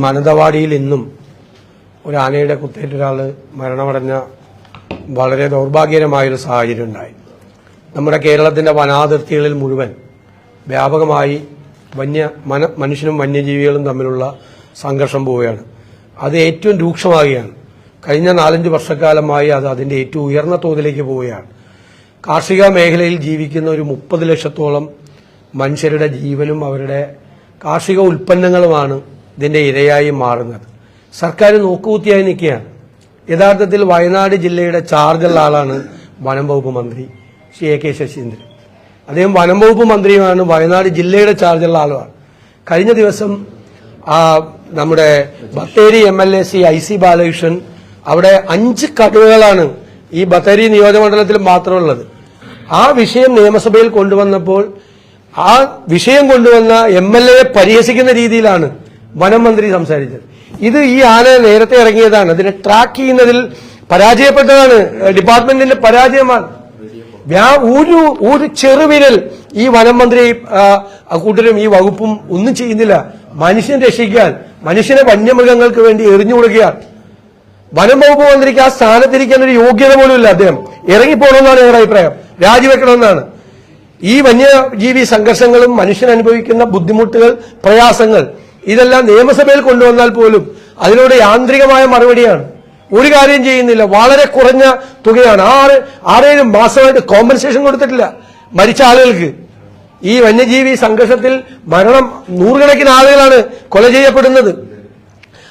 മാനന്തവാടിയിൽ ഇന്നും ഒരു ആനയുടെ കുത്തേറ്റ ഒരാൾ മരണമടഞ്ഞ വളരെ ദൗർഭാഗ്യകരമായൊരു സാഹചര്യം ഉണ്ടായി. നമ്മുടെ കേരളത്തിന്റെ വനാതിർത്തികളിൽ മുഴുവൻ വ്യാപകമായി വന്യ മന മനുഷ്യനും വന്യജീവികളും തമ്മിലുള്ള സംഘർഷം പോവുകയാണ്. അത് ഏറ്റവും രൂക്ഷമാകുകയാണ്. കഴിഞ്ഞ നാലഞ്ച് വർഷക്കാലമായി അത് അതിന്റെ ഏറ്റവും ഉയർന്ന തോതിലേക്ക് പോവുകയാണ്. കാർഷിക മേഖലയിൽ ജീവിക്കുന്ന ഒരു മുപ്പത് ലക്ഷത്തോളം മനുഷ്യരുടെ ജീവനും അവരുടെ കാർഷിക ഉൽപ്പന്നങ്ങളുമാണ് ഇതിന്റെ ഇരയായി മാറുന്നത്. സർക്കാർ നോക്കുകൂത്തിയായി നിൽക്കുകയാണ്. യഥാർത്ഥത്തിൽ വയനാട് ജില്ലയുടെ ചാർജുള്ള ആളാണ് വനം വകുപ്പ് മന്ത്രി ശ്രീ എ കെ ശശീന്ദ്രൻ. അദ്ദേഹം വനം വകുപ്പ് മന്ത്രിയുമാണ് വയനാട് ജില്ലയുടെ ചാർജുള്ള ആളുമാണ്. കഴിഞ്ഞ ദിവസം ആ നമ്മുടെ Bathery M L A C I C Balakrishnan അവിടെ അഞ്ച് കടുവകളാണ് ഈ ബത്തേരി നിയോജകമണ്ഡലത്തിൽ മാത്രമുള്ളത്. ആ വിഷയം നിയമസഭയിൽ കൊണ്ടുവന്നപ്പോൾ ആ വിഷയം കൊണ്ടുവന്ന എം എൽ എ പരിഹസിക്കുന്ന രീതിയിലാണ് വനം മന്ത്രി സംസാരിച്ചത്. ഇത് ഈ ആന നേരത്തെ ഇറങ്ങിയതാണ്. അതിനെ ട്രാക്ക് ചെയ്യുന്നതിൽ പരാജയപ്പെട്ടതാണ്. ഡിപ്പാർട്ട്മെന്റിന്റെ പരാജയമാണ്. ഒരു ഒരു ചെറുവിരൽ ഈ വനം മന്ത്രി ആ, കൂട്ടരും ഈ വകുപ്പും ഒന്നും ചെയ്യുന്നില്ല. മനുഷ്യൻ രക്ഷിക്കാൻ മനുഷ്യനെ വന്യമൃഗങ്ങൾക്ക് വേണ്ടി എറിഞ്ഞു കൊടുക്കുകയാണ്. വനം വകുപ്പ് മന്ത്രിക്ക് ആ സ്ഥാനത്തിരിക്കാൻ ഒരു യോഗ്യത പോലും ഇല്ല അദ്ദേഹം. ഇറങ്ങിപ്പോണമെന്നാണ് ഞങ്ങളുടെ അഭിപ്രായം. രാജിവെക്കണമെന്നാണ്. ഈ വന്യജീവി സംഘർഷങ്ങളും മനുഷ്യൻ അനുഭവിക്കുന്ന ബുദ്ധിമുട്ടുകൾ പ്രയാസങ്ങൾ ഇതെല്ലാം നിയമസഭയിൽ കൊണ്ടുവന്നാൽ പോലും അതിനോട് യാന്ത്രികമായ മറുപടിയാണ്. ഒരു കാര്യം ചെയ്യുന്നില്ല. വളരെ കുറഞ്ഞ തുകയാണ്. ആറ് ആറേഴ് മാസമായിട്ട് കോമ്പൻസേഷൻ കൊടുത്തിട്ടില്ല മരിച്ച ആളുകൾക്ക്. ഈ വന്യജീവി സംഘർഷത്തിൽ മരണം നൂറുകണക്കിന് ആളുകളാണ് കൊല ചെയ്യപ്പെടുന്നത്.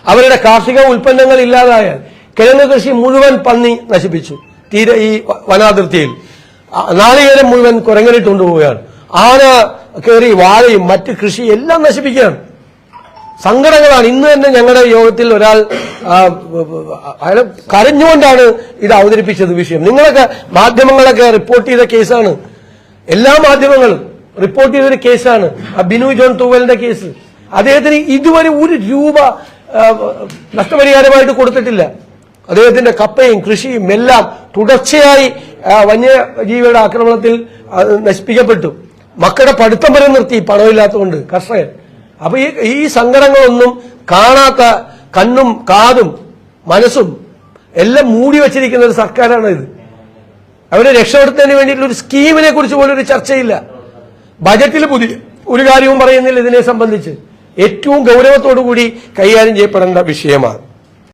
അവരുടെ കാർഷിക ഉൽപ്പന്നങ്ങൾ ഇല്ലാതായാൽ കിഴങ്ങ് കൃഷി മുഴുവൻ പന്നി നശിപ്പിച്ചു. തീരെ ഈ വനാതിർത്തിയിൽ. നാളികേരം മുഴുവൻ കുരങ്ങനിട്ട് കൊണ്ടുപോവുകയാണ് ആന കയറി വാഴയും മറ്റ് കൃഷി എല്ലാം നശിപ്പിക്കുകയാണ്. സങ്കടങ്ങളാണ്. ഇന്ന് തന്നെ ഞങ്ങളുടെ യോഗത്തിൽ ഒരാൾ അയാൾ കരഞ്ഞുകൊണ്ടാണ് ഇത് അവതരിപ്പിച്ചത് വിഷയം. നിങ്ങളൊക്കെ മാധ്യമങ്ങളൊക്കെ റിപ്പോർട്ട് ചെയ്ത കേസാണ്. എല്ലാ മാധ്യമങ്ങളും റിപ്പോർട്ട് ചെയ്തൊരു കേസാണ്. ബിനു ജോൺ തൂവലിന്റെ കേസ്. അദ്ദേഹത്തിന് ഇതുവരെ ഒരു രൂപ നഷ്ടപരിഹാരമായിട്ട് കൊടുത്തിട്ടില്ല. അദ്ദേഹത്തിന്റെ കപ്പയും കൃഷിയും എല്ലാം തുടർച്ചയായി വന്യജീവിയുടെ ആക്രമണത്തിൽ നശിപ്പിക്കപ്പെട്ടു. മക്കളുടെ പഠിത്തം വരെ നിർത്തി പണമില്ലാത്തതുകൊണ്ട് കർഷകൻ. അപ്പൊ ഈ ഈ സങ്കടങ്ങളൊന്നും കാണാത്ത കണ്ണും കാതും മനസ്സും എല്ലാം മൂടി വച്ചിരിക്കുന്ന ഒരു സർക്കാരാണ് ഇത്. അവരെ രക്ഷപ്പെടുത്തുന്നതിന് വേണ്ടിയിട്ടുള്ള ഒരു സ്കീമിനെ കുറിച്ച് പോലും ഒരു ചർച്ചയില്ല. ബജറ്റിൽ പുതിയ ഒരു കാര്യവും പറയുന്നില്ല ഇതിനെ സംബന്ധിച്ച്. ഏറ്റവും ഗൗരവത്തോടു കൂടി കൈകാര്യം ചെയ്യപ്പെടേണ്ട വിഷയമാണ്.